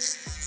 Thank you.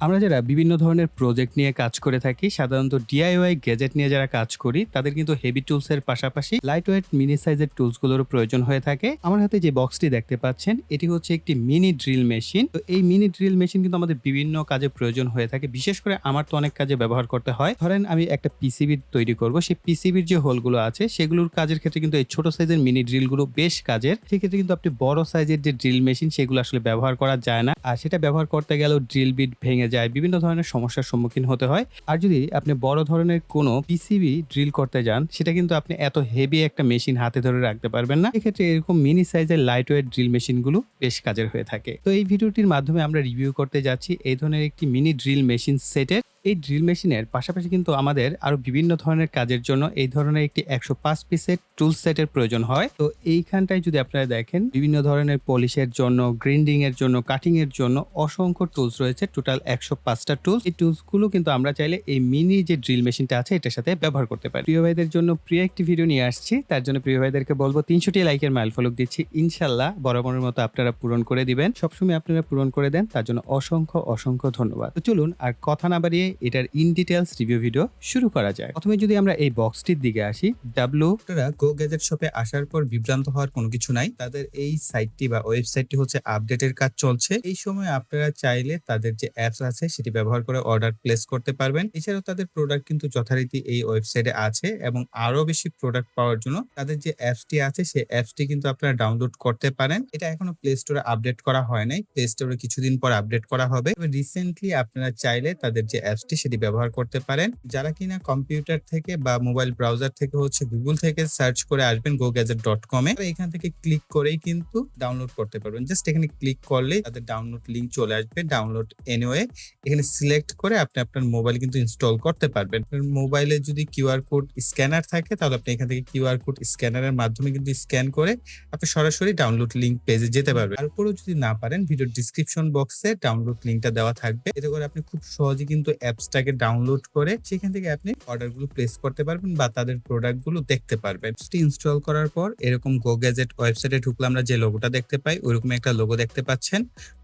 আমরা যারা বিভিন্ন ধরনের প্রজেক্ট নিয়ে কাজ করে থাকি, সাধারণত ডিআইওয়াই গ্যাজেট নিয়ে যারা কাজ করি, তাদের কিন্তু হেভি টুলস এর পাশাপাশি লাইট ওয়েট মিনি সাইজের টুলসগুলোর প্রয়োজন হয়ে থাকে। আমার হাতে যে বক্সটি দেখতে পাচ্ছেন, এটি হচ্ছে একটি মিনি ড্রিল মেশিন তো এই মিনি ড্রিল মেশিন কিন্তু আমাদের বিভিন্ন কাজে প্রয়োজন হয়ে থাকে। বিশেষ করে আমার তো অনেক কাজে ব্যবহার করতে হয়। ধরেন আমি একটা পিসিবি তৈরি করব। সেই পিসিবির যে হোলগুলো আছে, সেগুলোর কাজের ক্ষেত্রে কিন্তু এই ছোট সাইজের মিনি ড্রিলগুলো বেশ কাজের। সেক্ষেত্রে কিন্তু আপনি বড় সাইজের যে ড্রিল মেশিন সেগুলো আসলে ব্যবহার করা যায় না। আর সেটা ব্যবহার করতে গেলেও ড্রিল বিট ভেঙে যায়, বিভিন্ন ধরনের সমস্যার সম্মুখীন হতে হয়। আর যদি আপনি বড় ধরনের কোনো পিসিবি ড্রিল করতে যান, সেটা কিন্তু আপনি এত হেভি একটা মেশিন হাতে ধরে রাখতে পারবেন না। এক্ষেত্রে এরকম মিনি সাইজের লাইট ওয়েট ড্রিল মেশিনগুলো বেশ কাজের হয়ে থাকে। তো এই ভিডিওটির মাধ্যমে আমরা রিভিউ করতে যাচ্ছি এই ধরনের একটি মিনি ড্রিল মেশিন সেটের এই ড্রিল মেশিনের পাশাপাশি কিন্তু আমাদের আরও বিভিন্ন ধরনের কাজের জন্য এই ধরনের একটি একশো পাঁচ পিসের টুল সেটের প্রয়োজন হয়। তো এইখানটায় যদি আপনারা দেখেন, বিভিন্ন ধরনের পলিশের জন্য গ্রিন্ডিং এর জন্য কাটিং এর জন্য অসংখ্য টুলস রয়েছে। টোটাল একশো পাঁচটা টুলস এই টুলসগুলো কিন্তু আমরা চাইলে এই মিনি যে ড্রিল মেশিনটা আছে, এটার সাথে ব্যবহার করতে পারি। প্রিয় ভাইদের জন্য প্রিয় একটি ভিডিও নিয়ে আসছি। তার জন্য প্রিয় ভাইদেরকে বলব, তিনশোটি লাইকের মাইল ফলক দিচ্ছি। ইনশাল্লাহ বরাবরের মতো আপনারা পূরণ করে দিবেন। সবসময় আপনারা পূরণ করে দেন। তার জন্য অসংখ্য অসংখ্য ধন্যবাদ। তো চলুন আর কথা না বাড়িয়ে এটার ইন ডিটেলস রিভিউ ভিডিও শুরু করা যায়। প্রথমে যদি আমরা এই বক্সটির দিকে আসি ডাব্লু আপনারা গো গ্যাজেট শপে আসার পর বিভ্রান্ত হওয়ার কোনো কিছু নাই। তাদের এই সাইটটি বা ওয়েবসাইটটি হচ্ছে আপডেটের কাজ চলছে। এই সময় আপনারা চাইলে তাদের যে অ্যাপস আছে, সেটি ব্যবহার করে অর্ডার প্লেস করতে পারবেন। এছাড়াও তাদের প্রোডাক্ট কিন্তু যথারীতি এই ওয়েবসাইটে আছে এবং আরও বেশি প্রোডাক্ট পাওয়ার জন্য তাদের যে অ্যাপসটি আছে, সেই অ্যাপসটি কিন্তু আপনারা ডাউনলোড করতে পারেন। এটা এখনও প্লে স্টোরে আপডেট করা হয় নাই। প্লে স্টোরে কিছুদিন পর আপডেট করা হবে। রিসেন্টলি আপনারা চাইলে তাদের যে অ্যাপসটি সেটি ব্যবহার করতে পারেন। যারা কিনা কম্পিউটার থেকে বা মোবাইল ব্রাউজার থেকে হচ্ছে গুগল থেকে সার্চ করে আসবেন গো গ্যাজেট ডট কমে এখান থেকে ক্লিক করেই কিন্তু ডাউনলোড করতে পারবেন। জাস্ট এখানে ক্লিক করলে তাদের ডাউনলোড লিঙ্ক চলে আসবে ডাউনলোড এনিওয়ে এখানে সিলেক্ট করে আপনি আপনার মোবাইল কিন্তু ইনস্টল করতে পারবেন। মোবাইলে যদি কিউআর কোড স্ক্যানার থাকে, তাহলে আপনি এখান থেকে কিউআর কোড স্ক্যানারের মাধ্যমে কিন্তু স্ক্যান করে আপনি সরাসরি ডাউনলোড লিঙ্ক পেজে যেতে পারবেন। তারপরেও যদি না পারেন ভিডিও ডিসক্রিপশন বক্সে ডাউনলোড লিঙ্কটা দেওয়া থাকবে। এতে করে আপনি খুব সহজে কিন্তু অ্যাপসটাকে ডাউনলোড করে সেখান থেকে আপনি অর্ডারগুলো প্লেস করতে পারবেন বা তাদের প্রোডাক্টগুলো দেখতে পারবেন। ইনস্টল করার পর এরকম গো গ্যাজেট ওয়েবসাইটে ঢুকলে আমরা যে লোগোটা দেখতে পাই ওইরকম একটা লোগো দেখতে পাচ্ছেন।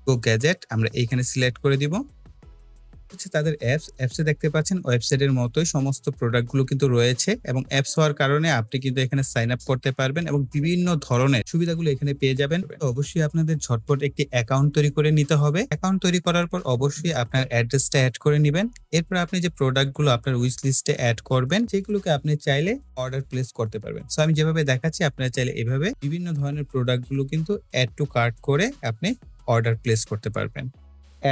গো গ্যাজেট আমরা এইখানে সিলেক্ট করে দিব। হচ্ছে তাদের অ্যাপস অ্যাপসে দেখতে পাচ্ছেন ওয়েবসাইটের মতোই সমস্ত প্রোডাক্টগুলো কিন্তু রয়েছে এবং অ্যাপস হওয়ার কারণে আপনি কিন্তু এখানে সাইন আপ করতে পারবেন এবং বিভিন্ন ধরনের সুবিধাগুলো এখানে পেয়ে যাবেন। অবশ্যই আপনাদের ঝটপট একটি অ্যাকাউন্ট তৈরি করে নিতে হবে। অ্যাকাউন্ট তৈরি করার পর অবশ্যই আপনার অ্যাড্রেসটা অ্যাড করে নেবেন। এরপর আপনি যে প্রোডাক্টগুলো আপনার উইশ লিস্টে অ্যাড করবেন, সেগুলোকে আপনি চাইলে অর্ডার প্লেস করতে পারবেন। সো আমি যেভাবে দেখাচ্ছি, আপনারা চাইলে এভাবে বিভিন্ন ধরনের প্রোডাক্টগুলো কিন্তু অ্যাড টু কার্ট করে আপনি অর্ডার প্লেস করতে পারবেন।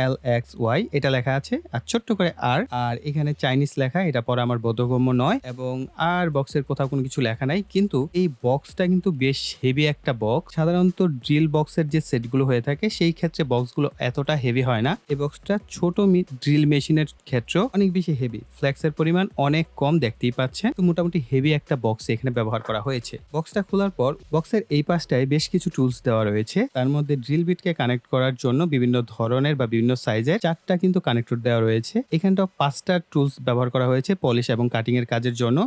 এল এক্স ওয়াই এটা লেখা আছে, আর ছোট্ট করে আর আর এখানে চাইনিজ লেখা, এটা পরে আমার বোধগম্য নয়, এবং আর বক্সের কোথাও কোনো কিছু লেখা নাই, কিন্তু এই বক্সটা কিন্তু বেশ হেভি একটা বক্স সাধারণত ড্রিল বক্সের যে সেটগুলো হয়ে থাকে, সেই ক্ষেত্রে বক্সগুলো এতটা হেভি হয় না। এই বক্সটা ছোট ড্রিল মেশিনের ক্ষেত্রেও অনেক বেশি হেভি ফ্লেক্সের পরিমাণ অনেক কম দেখতেই পাচ্ছেন। তো মোটামুটি হেভি একটা বক্স এখানে ব্যবহার করা হয়েছে। বক্সটা খোলার পর বক্সের এই পাশটায় বেশ কিছু টুলস দেওয়া রয়েছে। তার মধ্যে ড্রিল বিটকে কানেক্ট করার জন্য বিভিন্ন ধরনের বা বিভিন্ন সাইজের চারটা কিন্তু কানেক্টর দেওয়া রয়েছে। এখানটা পাঁচটা টুলস ব্যবহার করা হয়েছে পলিশ এবং কাটিং এর কাজের জন্য।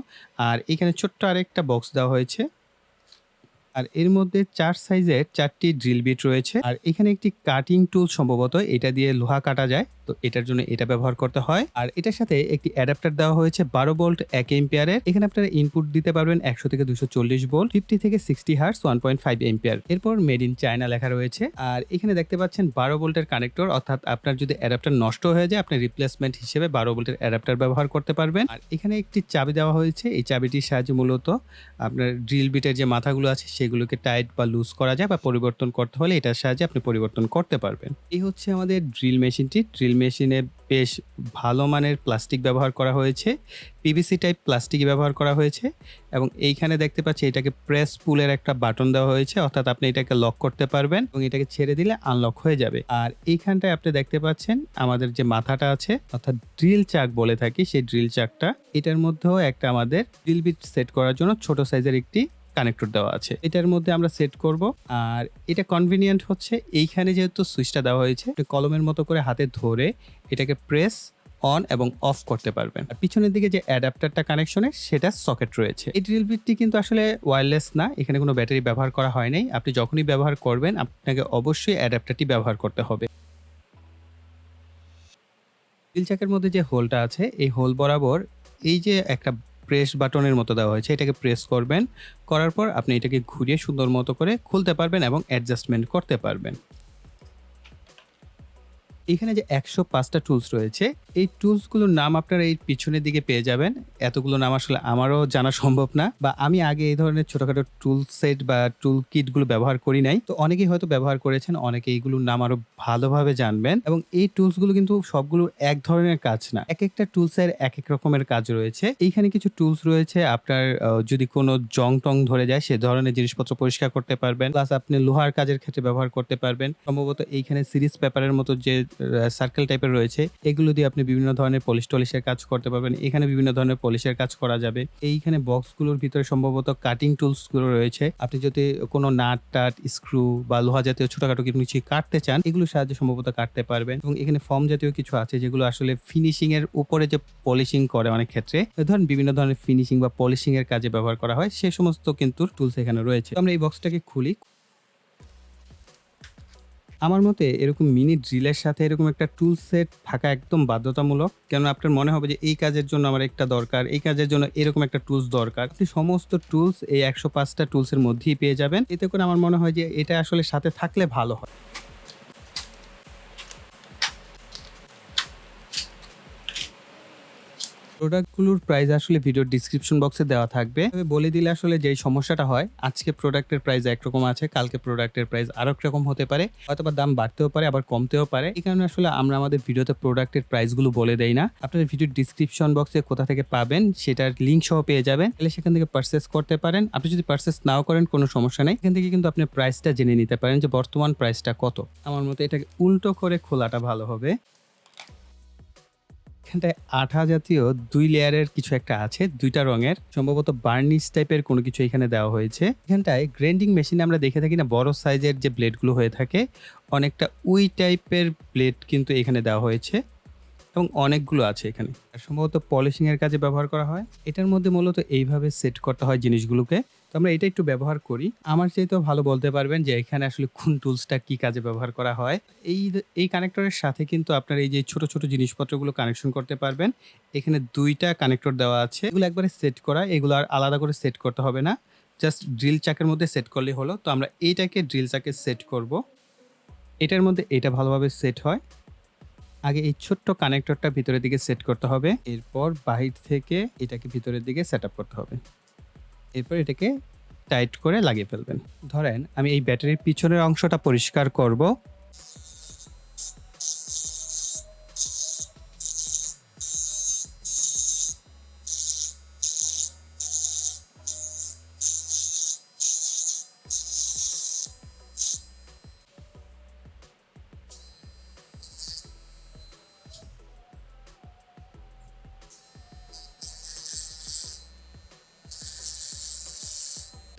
আর এখানে ছোট্ট আরেকটা বক্স দেওয়া হয়েছে। আর এর মধ্যে চার সাইজের চারটি ড্রিল বিট রয়েছে। আর এখানে একটি কাটিং টুল সম্ভবত, এটা দিয়ে লোহা কাটা যায়, তো এটার জন্য এটা ব্যবহার করতে হয়। আর এটার সাথে একটি অ্যাডাপ্টার দেওয়া হয়েছে বারো ভোল্ট এক এম্পিয়ারের এখানে আপনারা ইনপুট দিতে পারবেন একশো থেকে দুশো চল্লিশ ভোল্ট ফিফটি থেকে sixty hertz one point five ampere এরপর মেড ইন চায়না লেখা রয়েছে। আর এখানে দেখতে পাচ্ছেন বারো ভোল্টের কানেক্টর অর্থাৎ আপনার যদি অ্যাডাপ্টার নষ্ট হয়ে যায়, আপনি রিপ্লেসমেন্ট হিসেবে বারো ভোল্টের অ্যাডাপ্টার ব্যবহার করতে পারবেন। আর এখানে একটি চাবি দেওয়া হয়েছে, এই চাবিটির সাহায্যে মূলত আপনার ড্রিল বিটের যে মাথাগুলো আছে সেগুলোকে টাইট বা লুজ করা যায় বা পরিবর্তন করতে হলে এটার সাহায্যে আপনি পরিবর্তন করতে পারবেন। এই হচ্ছে আমাদের ড্রিল মেশিনটি ড্রিল মেশিনের বেশ ভালো মানের প্লাস্টিক ব্যবহার করা হয়েছে। পিভিসি টাইপ প্লাস্টিক ব্যবহার করা হয়েছে এবং এইখানে দেখতে পাচ্ছি এটাকে প্রেস পুলের একটা বাটন দেওয়া হয়েছে। অর্থাৎ আপনি এটাকে লক করতে পারবেন এবং এটাকে ছেড়ে দিলে আনলক হয়ে যাবে। আর এইখানটায় আপনি দেখতে পাচ্ছেন আমাদের যে মাথাটা আছে, অর্থাৎ ড্রিল চাক বলে থাকি সেই ড্রিল চাকটা এটার মধ্যেও একটা আমাদের ড্রিল বিট সেট করার জন্য ছোট সাইজের একটি কানেক্টর দেওয়া আছে। এটার মধ্যে আমরা সেট করব। আর এটা কনভিনিয়েন্ট হচ্ছে, এইখানে যেহেতু সুইচটা দেওয়া হয়েছে কলমের মতো করে হাতে ধরে এটাকে প্রেস অন এবং অফ করতে পারবেন। আর পিছনের দিকে যে অ্যাডাপ্টারটা কানেকশনে সেটা সকেট রয়েছে। এই ড্রিল বিটটি কিন্তু আসলে ওয়্যারলেস না, এখানে কোনো ব্যাটারি ব্যবহার করা হয় নাই। আপনি যখনই ব্যবহার করবেন, আপনাকে অবশ্যই অ্যাডাপ্টারটি ব্যবহার করতে হবে। ড্রিল চাকের মধ্যে যে হোলটা আছে, এই হোল বরাবর এই যে একটা প্রেস বাটনের মতো দেওয়া হয়েছে, এটাকে প্রেস করবেন। করার পর আপনি এটাকে ঘুরিয়ে সুন্দর মতো করে খুলতে পারবেন এবং অ্যাডজাস্টমেন্ট করতে পারবেন। এখানে যে একশো পাঁচটা টুলস রয়েছে, এই টুলসগুলোর নাম আপনারা এই পিছনের দিকে পেয়ে যাবেন। এতগুলো নাম আসলে আমারও জানা সম্ভব না বা আমি আগে এই ধরনের ছোটখাটো টুল সেট বা টুল কিটগুলো ব্যবহার করি নাই। তো অনেকেই হয়তো ব্যবহার করেছেন, অনেকে এইগুলোর নাম আরও ভালোভাবে জানবেন এবং এই টুলসগুলো কিন্তু সবগুলো এক ধরনের কাজ না। এক একটা টুলসের এক এক রকমের কাজ রয়েছে। এইখানে কিছু টুলস রয়েছে, আপনার যদি কোনো জং টং ধরে যায়, সে ধরনের জিনিসপত্র পরিষ্কার করতে পারবেন। প্লাস আপনি লোহার কাজের ক্ষেত্রে ব্যবহার করতে পারবেন। সম্ভবত এইখানে সিরিজ পেপারের মতো যে সার্কেল টাইপের রয়েছে। এগুলো দিয়ে আপনি বিভিন্ন ধরনের পলিশ টলিশের কাজ করতে পারবেন। এখানে বিভিন্ন ধরনের পলিশের কাজ করা যাবে। এইখানে বক্সগুলোর ভিতরে সম্ভবত কাটিং টুলসগুলো রয়েছে। আপনি যদি কোনো নাট টাট স্ক্রু বা লোহা জাতীয় ছোটখাটো কিছু কাটতে চান, এগুলোর সাহায্যে সম্ভবত কাটতে পারবেন। এবং এখানে ফর্ম জাতীয় কিছু আছে যেগুলো আসলে ফিনিশিং এর উপরে যে পলিশিং করে অনেক ক্ষেত্রে। ধরেন বিভিন্ন ধরনের ফিনিশিং বা পলিশিং এর কাজে ব্যবহার করা হয়। সে সমস্ত কিন্তু টুলস এখানে রয়েছে। আমরা এই বক্সটাকে খুলি। আমার মতে এরকম মিনি ড্রিলের সাথে এরকম একটা টুল সেট থাকা একদম বাধ্যতামূলক। কেন আপনার মনে হবে যে এই কাজের জন্য আমার একটা দরকার, এই কাজের জন্য এরকম একটা টুলস দরকার। আপনি সমস্ত টুলস এই একশো পাঁচটা টুলসের মধ্যেই পেয়ে যাবেন। এতে করে আমার মনে হয় যে এটা আসলে সাথে থাকলে ভালো হয়। প্রোডাক্টগুলোর প্রাইস আসলে ভিডিওর ডিসক্রিপশন বক্সে দেওয়া থাকবে। তবে বলে দিলে আসলে যেই সমস্যাটা হয়, আজকে প্রোডাক্টের প্রাইস একরকম আছে, কালকে প্রোডাক্টের প্রাইস আরও রকম হতে পারে অথবা দাম বাড়তেও পারে, আবার কমতেও পারে। এই কারণে আসলে আমরা আমাদের ভিডিওতে প্রোডাক্টের প্রাইসগুলো বলে দেই না। আপনারা ভিডিওর ডিসক্রিপশন বক্সে কোথা থেকে পাবেন, সেটার লিঙ্ক সহ পেয়ে যাবেন। তাহলে সেখান থেকে পারচেস করতে পারেন। আপনি যদি পারচেস নাও করেন, কোনো সমস্যা নেই। এখান থেকে কিন্তু আপনি প্রাইসটা জেনে নিতে পারেন যে বর্তমান প্রাইসটা কত। আমার মতে এটাকে উল্টো করে খোলাটা ভালো হবে। এখানটায় আঠা জাতীয় দুই লেয়ারের কিছু একটা আছে, দুইটা রঙের। সম্ভবত বার্নিশ টাইপের কোনো কিছু এখানে দেওয়া হয়েছে। এখানটায় গ্রেন্ডিং মেশিনে আমরা দেখে থাকি না, বড় সাইজের যে ব্লেডগুলো হয়ে থাকে, অনেকটা উই টাইপের ব্লেড কিন্তু এখানে দেওয়া হয়েছে। এবং অনেকগুলো আছে এখানে। সম্ভবত পলিশিং এর কাজে ব্যবহার করা হয়। এটার মধ্যে মূলত এইভাবে সেট করতে হয় জিনিসগুলোকে। তো আমরা এটা একটু ব্যবহার করি। আমার চাইতেও ভালো বলতে পারবেন যে এখানে আসলে কোন টুলসটা কি কাজে ব্যবহার করা হয়। এই এই কানেক্টরের সাথে কিন্তু আপনার এই যে ছোট ছোট জিনিসপত্রগুলো কানেকশন করতে পারবেন। এখানে দুইটা কানেক্টর দেওয়া আছে। এগুলো একবারে সেট করা, এগুলো আর আলাদা করে সেট করতে হবে না। জাস্ট ড্রিল চাকের মধ্যে সেট করলেই হলো। তো আমরা এইটাকে ড্রিল চাকে সেট করব। এটার মধ্যে এটা ভালোভাবে সেট হয়। আগে এই ছোট্ট কানেক্টরটা ভিতরের দিকে সেট করতে হবে। এরপর বাহির থেকে এটাকে ভিতরের দিকে সেট করতে হবে। এরপর এটাকে টাইট করে লাগিয়ে ফেলবেন। ধরেন আমি এই ব্যাটারির পিছনের অংশটা পরিষ্কার করব।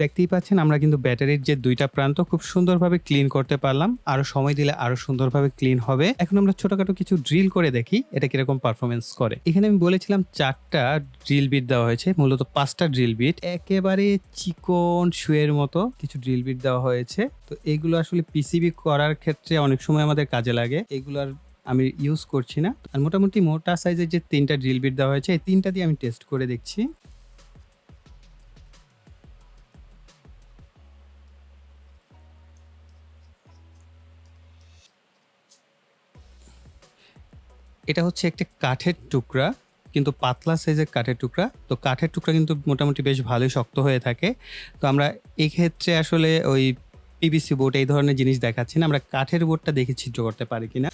দেখতেই পাচ্ছেন, আমরা কিন্তু ব্যাটারির যে দুইটা প্রান্ত খুব সুন্দরভাবে ক্লিন করতে পারলাম। আরও সময় দিলে আরও সুন্দরভাবে ক্লিন হবে। এখন আমরা ছোটখাটো কিছু ড্রিল করে দেখি, এটা কীরকম পারফরমেন্স করে। এখানে আমি বলেছিলাম চারটা ড্রিল বিট দেওয়া হয়েছে, মূলত পাঁচটা ড্রিল বিট একেবারে চিকন শুয়ের মতো কিছু ড্রিল বিট দেওয়া হয়েছে। তো এগুলো আসলে পিসিবি করার ক্ষেত্রে অনেক সময় আমাদের কাজে লাগে। এগুলার আমি ইউজ করছি না। আর মোটামুটি মোটা সাইজের যে তিনটা ড্রিল বিট দেওয়া হয়েছে, এই তিনটা দিয়ে আমি টেস্ট করে দেখছি। এটা হচ্ছে একটি কাঠের টুকরা, কিন্তু পাতলা সাইজের কাঠের টুকরা। তো কাঠের টুকরা কিন্তু মোটামুটি বেশ ভালোই শক্ত হয়ে থাকে। তো আমরা এক্ষেত্রে ক্ষেত্রে আসলে ওই পিবিসি বোর্ড এই ধরনের জিনিস দেখাচ্ছি না, আমরা কাঠের বোর্ডটা দেখে ছিদ্র করতে পারি কিনা।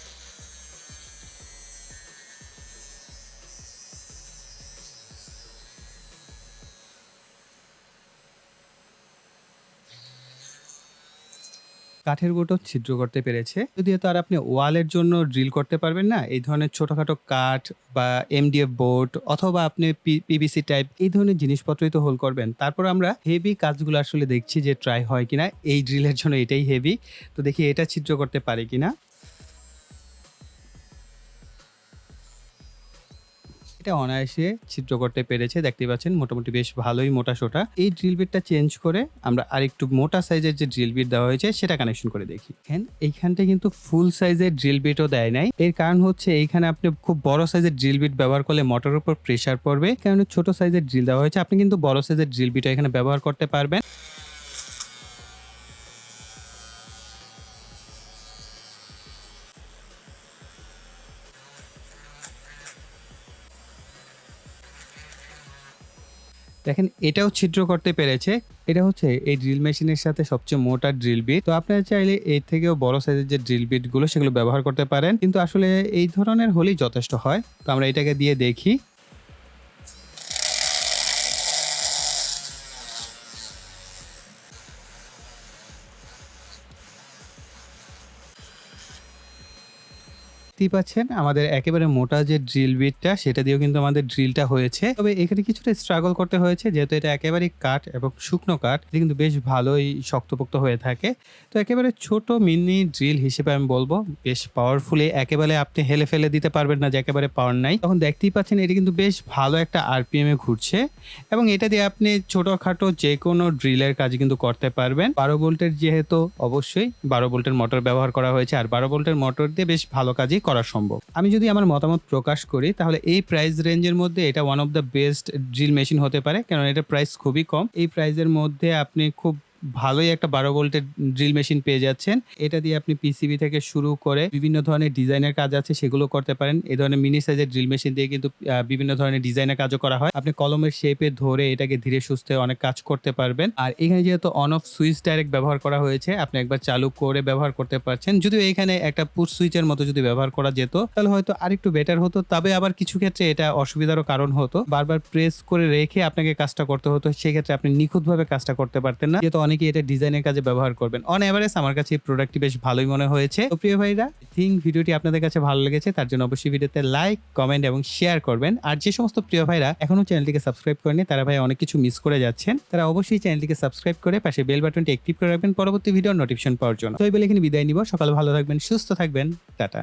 কাঠের বোটও ছিদ্র করতে পেরেছে। যদিও আর আপনি ওয়ালের জন্য ড্রিল করতে পারবেন না, এই ধরনের ছোটোখাটো কাঠ বা এমডিএফ বোর্ড অথবা আপনি পিবিসি টাইপ এই ধরনের জিনিসপত্রই তো হোল করবেন। তারপর আমরা হেভি কাজগুলো আসলে দেখছি যে ট্রাই হয় কিনা, এই ড্রিলের জন্য এটাই হেভি। তো দেখি এটা ছিদ্র করতে পারি কিনা। এটা অনায়াসে ছিদ্র করতে পেরেছে দেখতে পাচ্ছেন, মোটামুটি বেশ ভালোই মোটা সোটা। এই ড্রিল বিটটা চেঞ্জ করে আমরা আরেকটু মোটা সাইজের যে ড্রিল বিট দেওয়া হয়েছে, সেটা কানেকশন করে দেখি। হ্যাঁ এইখানটা কিন্তু ফুল সাইজের ড্রিল বিটও দেয় নাই। এর কারণ হচ্ছে এইখানে আপনি খুব বড় সাইজের ড্রিল বিট ব্যবহার করলে মোটরের উপর প্রেসার পড়বে। কারণে ছোট সাইজের ড্রিল দেওয়া হয়েছে, আপনি কিন্তু বড় সাইজের ড্রিল বিটও এখানে ব্যবহার করতে পারবেন। দেখেন, এটাও ছিদ্র করতে পেরেছে। এটা হচ্ছে এই ড্রিল মেশিনের সাথে সবচেয়ে মোটা ড্রিল বিট তো আপনারা চাইলে এর থেকেও বড় সাইজের যে ড্রিল বিটগুলো, সেগুলো ব্যবহার করতে পারেন। কিন্তু আসলে এই ধরনের হলেই যথেষ্ট হয়। তো আমরা এটাকে দিয়ে দেখি। দেখতেই পাচ্ছেন, আমাদের একেবারে মোটা যে ড্রিল বিটটা সেটা দিয়েও কিন্তু আমাদের ড্রিলটা হয়েছে। তবে এখানে কিছুটা স্ট্রাগল করতে হয়েছে, যেহেতু এটা একেবারেই কাঠ এবং শুকনো কাঠ, এটা কিন্তু বেশ ভালোই শক্তপোক্ত হয়ে থাকে। তো একেবারে ছোট মিনি ড্রিল হিসেবে আমি বলব, বেশ পাওয়ারফুলি একেবারে আপনি হেলে ফেলে দিতে পারবেন না, যে একেবারে পাওয়ার নাই। তখন দেখতেই পাচ্ছেন, এটা কিন্তু বেশ ভালো একটা আরপিএম এ ঘুরছে এবং এটা দিয়ে আপনি ছোটখাটো যে কোনো ড্রিলের কাজ কিন্তু করতে পারবেন। বারো ভোল্টের যেহেতু অবশ্যই, বারো ভোল্টের মোটর ব্যবহার করা হয়েছে, আর বারো ভোল্টের মোটর দিয়ে বেশ ভালো কাজই করা সম্ভব। আমি যদি আমার মতামত প্রকাশ করি, তাহলে এই প্রাইস রেঞ্জের মধ্যে এটা one of the best drill machine হতে পারে কারণ এটা প্রাইস খুবই কম। এই প্রাইসের মধ্যে আপনি খুব ভালোই একটা বারো ভোল্টের ড্রিল মেশিন পেয়ে যাচ্ছেন। এটা দিয়ে আপনি পিসিবি থেকে শুরু করে বিভিন্ন ধরনের ডিজাইনের কাজ আছে, সেগুলো করতে পারেন। এই ধরনের মিনি সাইজের ড্রিল মেশিন দিয়ে কিন্তু বিভিন্ন ধরনের ডিজাইনের কাজও করা হয়। আপনি কলমের শেপে ধরে এটাকে ধীরে সুস্থে অনেক কাজ করতে পারবেন। আর এখানে যেহেতু অন অফ সুইচ ডাইরেক্ট ব্যবহার করা হয়েছে, আপনি একবার চালু করে ব্যবহার করতে পারছেন। যদিও এখানে একটা পুশ সুইচের মতো যদি ব্যবহার করা যেত, তাহলে হয়তো আরেকটু বেটার হতো। তবে আবার কিছু ক্ষেত্রে এটা অসুবিধারও কারণ হতো। বারবার প্রেস করে রেখে আপনাকে কাজটা করতে হতো। সেক্ষেত্রে আপনি নিখুঁতভাবে কাজটা করতে পারতেন না। যেহেতু অনেকেই এটা ডিজাইনের কাজে ব্যবহার করবেন? অন এভারেজ আমার কাছে এই প্রোডাক্টটি বেশ ভালোই মনে হয়েছে। তো প্রিয় ভাইরা থিঙ্ক ভিডিওটি আপনাদের কাছে ভালো লেগেছে, তার জন্য অবশ্যই ভিডিওতে লাইক কমেন্ট এবং শেয়ার করবেন। আর যে সমস্ত প্রিয় ভাইরা এখনও চ্যানেলটিকে সাবস্ক্রাইব করেনি তারা ভাই অনেক কিছু মিস করে যাচ্ছেন। তারা অবশ্যই চ্যানেলটিকে সাবস্ক্রাইব করে পাশে বেল বাটনটি অ্যাক্টিভ করে রাখবেন, পরবর্তী ভিডিওর নোটিফিকেশন পাওয়ার জন্য। তো এই বলে এখানে বিদায় নিব। সকাল ভালো থাকবেন, সুস্থ থাকবেন। টাটা।